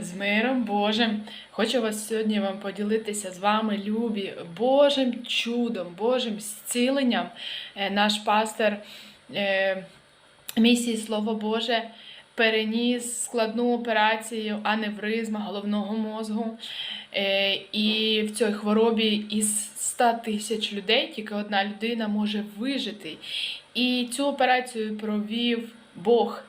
З миром Божим. Хочу вас сьогодні вам поділитися з вами, любі, Божим чудом, Божим зціленням. Е, Наш пастор е, місії Слово Боже переніс складну операцію аневризма головного мозгу. Е, І в цій хворобі із 100 тисяч людей тільки одна людина може вижити. І цю операцію провів Бог.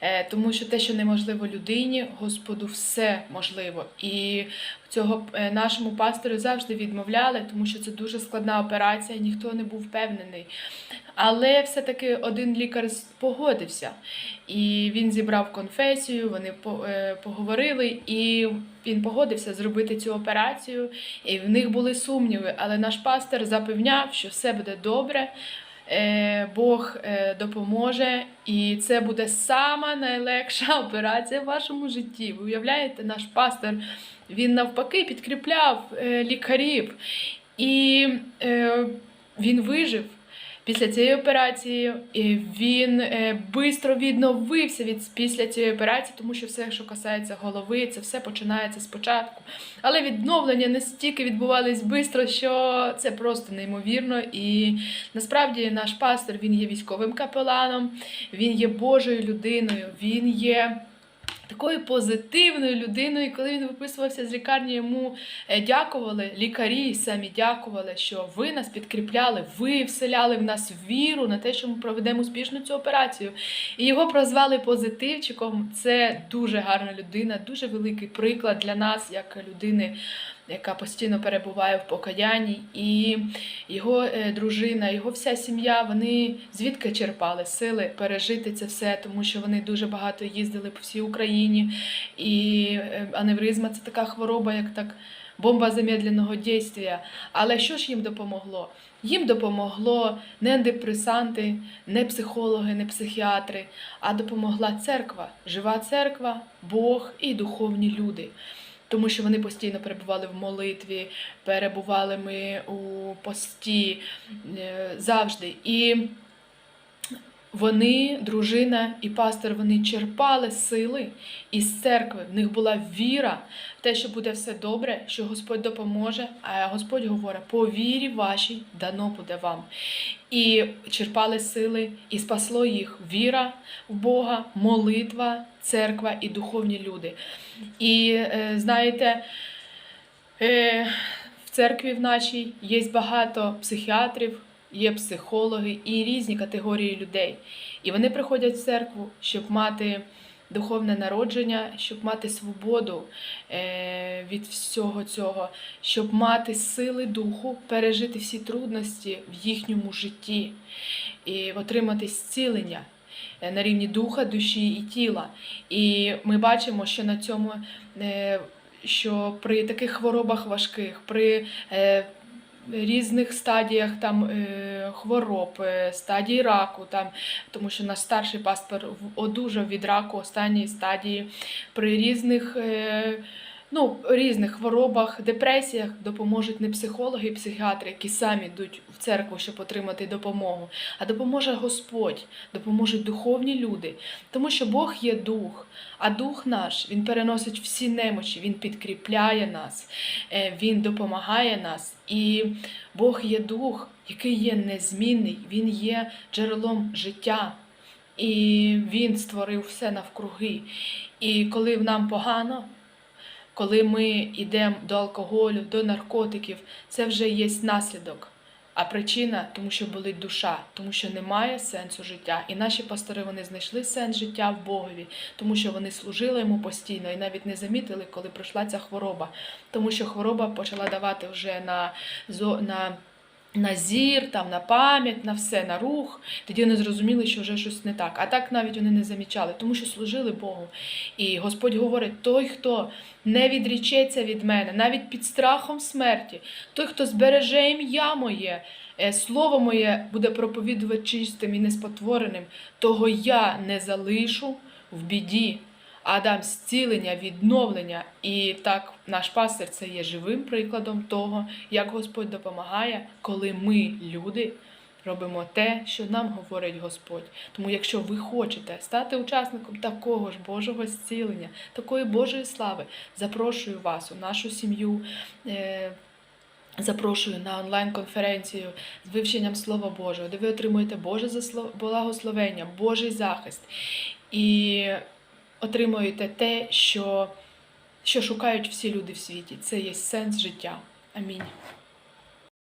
Е, Тому що те, що неможливо людині, Господу все можливо. І цього е, нашому пастору завжди відмовляли, тому що це дуже складна операція, ніхто не був впевнений. Але все-таки один лікар погодився. І він зібрав конфесію, вони е, поговорили, і він погодився зробити цю операцію. І в них були сумніви, але наш пастор запевняв, що все буде добре. Е, Бог е, допоможе, і це буде сама найлегша операція в вашому житті. Ви уявляєте, наш пастор він навпаки підкріпляв е, лікарів, і він вижив. Після цієї операції він е, бистро відновився від після цієї операції, тому що все, що касається голови, це все починається спочатку. Але відновлення настільки відбувались швидко, що це просто неймовірно. І насправді наш пастор він є військовим капеланом, він є Божою людиною, він є. Такою позитивною людиною, І коли він виписувався з лікарні, йому е, дякували лікарі, самі дякували, що ви нас підкріпляли, ви вселяли в нас віру на те, що ми проведемо успішно цю операцію. І його прозвали позитивчиком. Це дуже гарна людина, дуже великий приклад для нас, як людини, яка постійно перебуває в покаянні. І його е, дружина, його вся сім'я, вони звідки черпали сили пережити це все, тому що вони дуже багато їздили по всій Україні. І е, аневризма це така хвороба, як так. Бомба замедленого дійства. Але що ж їм допомогло? Їм допомогло не антидепресанти, не психологи, не психіатри, а допомогла церква, жива церква, Бог і духовні люди. Тому що вони постійно перебували в молитві, перебували ми у пості е, завжди. І вони, дружина і пастор, вони черпали сили із церкви. В них була віра в те, що буде все добре, що Господь допоможе. А Господь говорить: по вірі вашій дано буде вам. І черпали сили, і спасло їх віра в Бога, молитва, церква і духовні люди. І е, знаєте, е, в церкві в нашій є багато психіатрів, є психологи і різні категорії людей. І вони приходять в церкву, щоб мати духовне народження, щоб мати свободу е, від всього цього, щоб мати сили духу, пережити всі трудності в їхньому житті і отримати зцілення е, на рівні духа, душі і тіла. І ми бачимо, що на цьому, е, що при таких хворобах важких, при різних стадіях там е, хвороб, е, стадії раку, там, тому що наш старший паспорт одужав від раку останньої стадії, при різних. Ну, різних хворобах, депресіях допоможуть не психологи і психіатри, які самі йдуть в церкву, щоб отримати допомогу, а допоможе Господь, допоможуть духовні люди, тому що Бог є дух, а дух наш він переносить всі немочі, він підкріпляє нас, е, він допомагає нас. І Бог є дух, який є незмінний, він є джерелом життя. І він створив все навкруги. І коли нам погано, коли ми йдемо до алкоголю, до наркотиків, це вже є наслідок. А причина, тому що болить душа, тому що немає сенсу життя. І наші пастори вони знайшли сенс життя в Богові, тому що вони служили йому постійно і навіть не замітили, коли пройшла ця хвороба. Тому що хвороба почала давати вже на, на, на зір, там, на пам'ять, на все, на рух. Тоді вони зрозуміли, що вже щось не так. А так навіть вони не замічали, тому що служили Богу. І Господь говорить: той, хто не відрічеться від мене, навіть під страхом смерті, той, хто збереже ім'я моє, е, слово моє буде проповідувати чистим і неспотвореним, того я не залишу в біді, а дам зцілення, відновлення. І так наш пастир це є живим прикладом того, як Господь допомагає, коли ми, люди, робимо те, що нам говорить Господь. Тому, якщо ви хочете стати учасником такого ж Божого зцілення, такої Божої слави, запрошую вас у нашу сім'ю. е, Запрошую на онлайн-конференцію з вивченням Слова Божого, де ви отримуєте Боже благословення, Божий захист і отримуєте те, що, що шукають всі люди в світі. Це є сенс життя. Амінь.